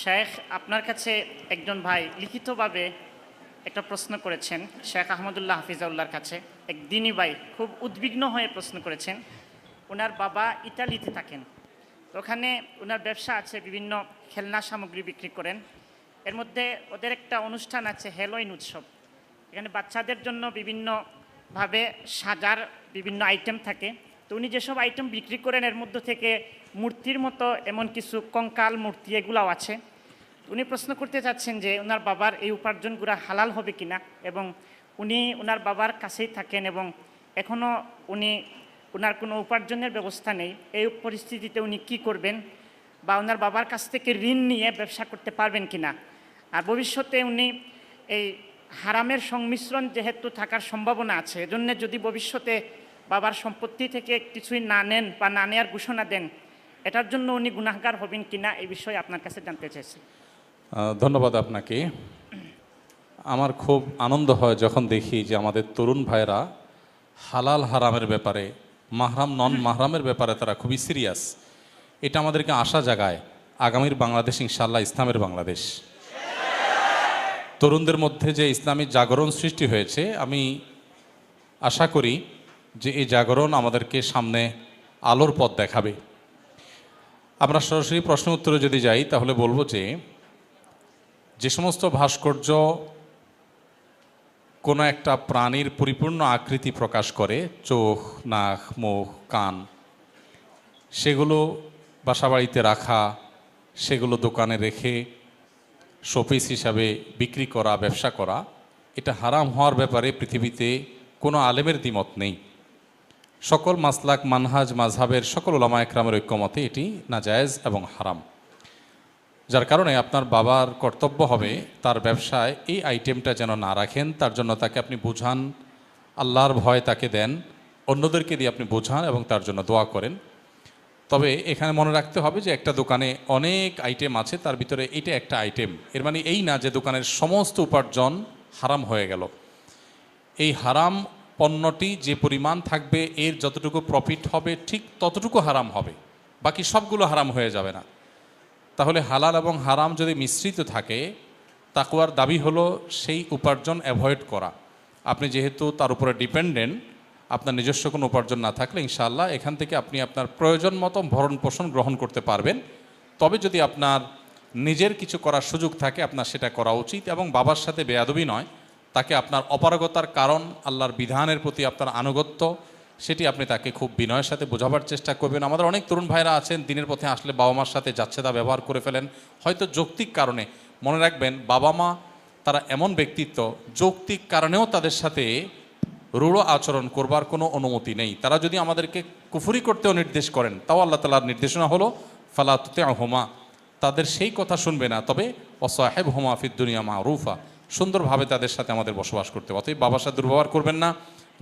শেখ আপনার কাছে একজন ভাই লিখিতভাবে একটা প্রশ্ন করেছেন, শেখ আহমদুল্লাহ হাফিজাউল্লার কাছে। এক দিনী ভাই খুব উদ্বিগ্ন হয়ে প্রশ্ন করেছেন, ওনার বাবা ইতালিতে থাকেন। ওখানে ওনার ব্যবসা আছে, বিভিন্ন খেলনা সামগ্রী বিক্রি করেন। এর মধ্যে ওদের একটা অনুষ্ঠান আছে হ্যালোইন উৎসব। এখানে বাচ্চাদের জন্য বিভিন্নভাবে সাজার বিভিন্ন আইটেম থাকে। তো উনি যেসব আইটেম বিক্রি করেন, এর মধ্য থেকে মূর্তির মতো এমন কিছু কঙ্কাল মূর্তি এগুলাও আছে। উনি প্রশ্ন করতে চাচ্ছেন যে ওনার বাবার এই উপার্জনগুলো হালাল হবে কিনা? এবং উনি ওনার বাবার কাছেই থাকেন এবং এখনও উনি ওনার কোনো উপার্জনের ব্যবস্থা নেই। এই পরিস্থিতিতে উনি কি করবেন? বা ওনার বাবার কাছ থেকে ঋণ নিয়ে ব্যবসা করতে পারবেন কিনা? আর ভবিষ্যতে উনি এই হারামের সংমিশ্রণ যেহেতু থাকার সম্ভাবনা আছে, এজন্য যদি ভবিষ্যতে বাবার সম্পত্তি থেকে কিছুই না নেন বা না নেওয়ার ঘোষণা দেন, এটার জন্য উনি গুনাহগার হবেন কিনা এই বিষয়ে আপনার কাছে জানতে চাইছি। ধন্যবাদ আপনাকে। আমার খুব আনন্দ হয় যখন দেখি যে আমাদের তরুণ ভাইরা হালাল হারামের ব্যাপারে, মাহরাম নন মাহরামের ব্যাপারে তারা খুবই সিরিয়াস। এটা আমাদেরকে আশা জাগায়, আগামীর বাংলাদেশ ইনশাল্লাহ ইসলামের বাংলাদেশ। তরুণদের মধ্যে যে ইসলামী জাগরণ সৃষ্টি হয়েছে, আমি আশা করি যে এই জাগরণ আমাদেরকে সামনে আলোর পথ দেখাবে। আমরা সরাসরি প্রশ্ন উত্তরে যদি যাই, তাহলে বলব যে যে সমস্ত ভাস্কর্য কোনো একটা প্রাণীর পরিপূর্ণ আকৃতি প্রকাশ করে, চোখ, নাক, মুখ, কান, সেগুলো বাসাবাড়িতে রাখা, সেগুলো দোকানে রেখে, শোপিস হিসাবে বিক্রি করা, ব্যবসা করা, এটা হারাম হওয়ার ব্যাপারে পৃথিবীতে কোনো আলেমের দ্বিমত নেই। সকল মাসলাক, মানহাজ মাঝহাবের সকল ওলামা একরামের ঐক্যমতে এটি নাজায়েজ এবং হারাম। যার কারণে আপনার বাবার কর্তব্য হবে তার ব্যবসায় এই আইটেমটা যেন না রাখেন, তার জন্য তাকে আপনি বোঝান, আল্লাহর ভয় তাকে দেন, অন্যদেরকে দিয়ে আপনি বোঝান এবং তার জন্য দোয়া করেন। তবে এখানে মনে রাখতে হবে যে একটা দোকানে অনেক আইটেম আছে, তার ভিতরে এটা একটা আইটেম। এর মানে এই না যে দোকানের সমস্ত উপার্জন হারাম হয়ে গেল। এই হারাম পণ্যটি যে পরিমাণ থাকবে, এর যতটুকু প্রফিট হবে, ঠিক ততটুকু হারাম হবে। বাকি সবগুলো হারাম হয়ে যাবে না। তাহলে হালাল এবং হারাম যদি মিশ্রিত থাকে তাকুয়ার দাবি হলো সেই উপার্জন অ্যাভয়েড করা। আপনি যেহেতু তার উপরে ডিপেন্ডেন্ট আপনার নিজস্ব কোনো উপার্জন না থাকলে ইনশাআল্লাহ এখান থেকে আপনি আপনার প্রয়োজন মতো ভরণ পোষণ গ্রহণ করতে পারবেন। তবে যদি আপনার নিজের কিছু করার সুযোগ থাকে, আপনার সেটা করা উচিত এবং বাবার সাথে বেয়াদবি নয় তাকে আপনার অপারগতার কারণ, আল্লাহর বিধানের প্রতি আপনার আনুগত্য, সেটি আপনি তাকে খুব বিনয়ের সাথে বোঝাবার চেষ্টা করবেন। আমাদের অনেক তরুণ ভাইরা আছেন, দিনের পথে আসলে বাবা মার সাথে যাচ্ছে তা ব্যবহার করে ফেলেন। হয়তো যৌক্তিক কারণে মনে রাখবেন, বাবা মা তারা এমন ব্যক্তিত্ব, যৌক্তিক কারণেও তাদের সাথে রূঢ় আচরণ করবার কোনো অনুমতি নেই। তারা যদি আমাদেরকে কুফুরি করতেও নির্দেশ করেন, তাও আল্লাহ তালার নির্দেশনা হলো ফালাতুতে হোমা তাদের সেই কথা শুনবে না। তবে অসাহেব হোমা ফিদ দুনিয়া মারুফা। সুন্দরভাবে তাদের সাথে আমাদের বসবাস করতে অতএব বাবার সাথে দুর্ব্যবহার করবেন না।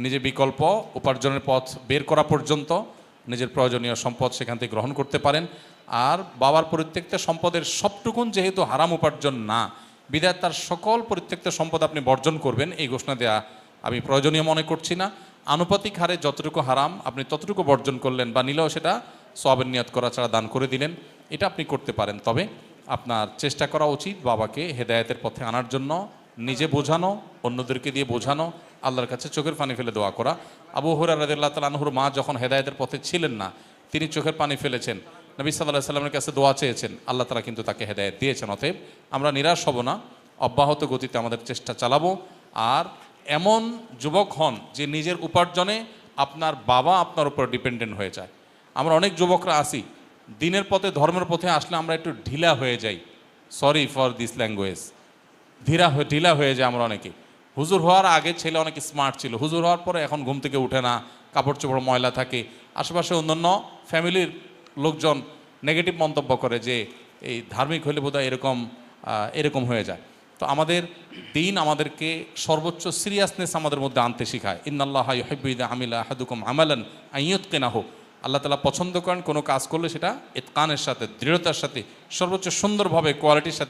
নিজে বিকল্প উপার্জনের পথ বের করা পর্যন্ত নিজের প্রয়োজনীয় সম্পদ সেখান থেকে গ্রহণ করতে পারেন। আর বাবার পরিত্যক্ত সম্পদের সবটুকুন যেহেতু হারাম উপার্জন না বিদায় তার সকল পরিত্যক্ত সম্পদ আপনি বর্জন করবেন, এই ঘোষণা দেয়া আমি প্রয়োজনীয় মনে করছি না। আনুপাতিক হারে যতটুকু হারাম আপনি ততটুকু বর্জন করলেন বা নিলেও সেটা সবের নিয়ত করা ছাড়া দান করে দিলেন, এটা আপনি করতে পারেন। তবে আপনার চেষ্টা করা উচিত বাবাকে হেদায়েতের পথে আনার জন্য। নিজে বোঝানো, অন্যদেরকে দিয়ে বোঝানো, আল্লাহর কাছে চোখের পানি ফেলে দোয়া করা। আবু হুরা রাদিল্লাহ তাল আনহুর মা যখন হেদায়েতের পথে ছিলেন না, তিনি চোখের পানি ফেলেছেন। নবী সাল্লাহ সাল্লামের কাছে দোয়া চেয়েছেন, আল্লাহ তালা কিন্তু তাকে হেদায়েত দিয়েছেন, অতএব আমরা নিরাশ হব না, অব্যাহত গতিতে আমাদের চেষ্টা চালাবো। আর এমন যুবক হন যে নিজের উপার্জনে আপনার বাবা আপনার উপর ডিপেন্ডেন্ট হয়ে যায়। আমরা অনেক যুবকরা আসি দিনের পথে, ধর্মের পথে আসলে আমরা একটু ঢিলা হয়ে যাই। Sorry for this language. ধীরা হয়ে, ঢিলা হয়ে যায় আমরা অনেকে হুজুর হওয়ার আগে ছেলে অনেক স্মার্ট ছিল। হুজুর হওয়ার পরে এখন ঘুম থেকে উঠে না, কাপড় চোপড় ময়লা থাকে। আশেপাশে অন্যান্য ফ্যামিলির লোকজন নেগেটিভ মন্তব্য করে যে, এই ধার্মিক হলে বোধহয় এরকম এরকম হয়ে যায়। তো আমাদের দিন আমাদেরকে সর্বোচ্চ সিরিয়াসনেস আমাদের মধ্যে আনতে শেখায়। ইন্নাল্লাহ ইহিবুদ্দ আমিলা আহাদুকুম আমালান আইয়ত কেনা হোক আল্লাহ তালা পছন্দ করেন কোনো কাজ করলে সেটা এতকানের সাথে, দৃঢ়তার সাথে, সর্বোচ্চ সুন্দরভাবে কোয়ালিটির সাথে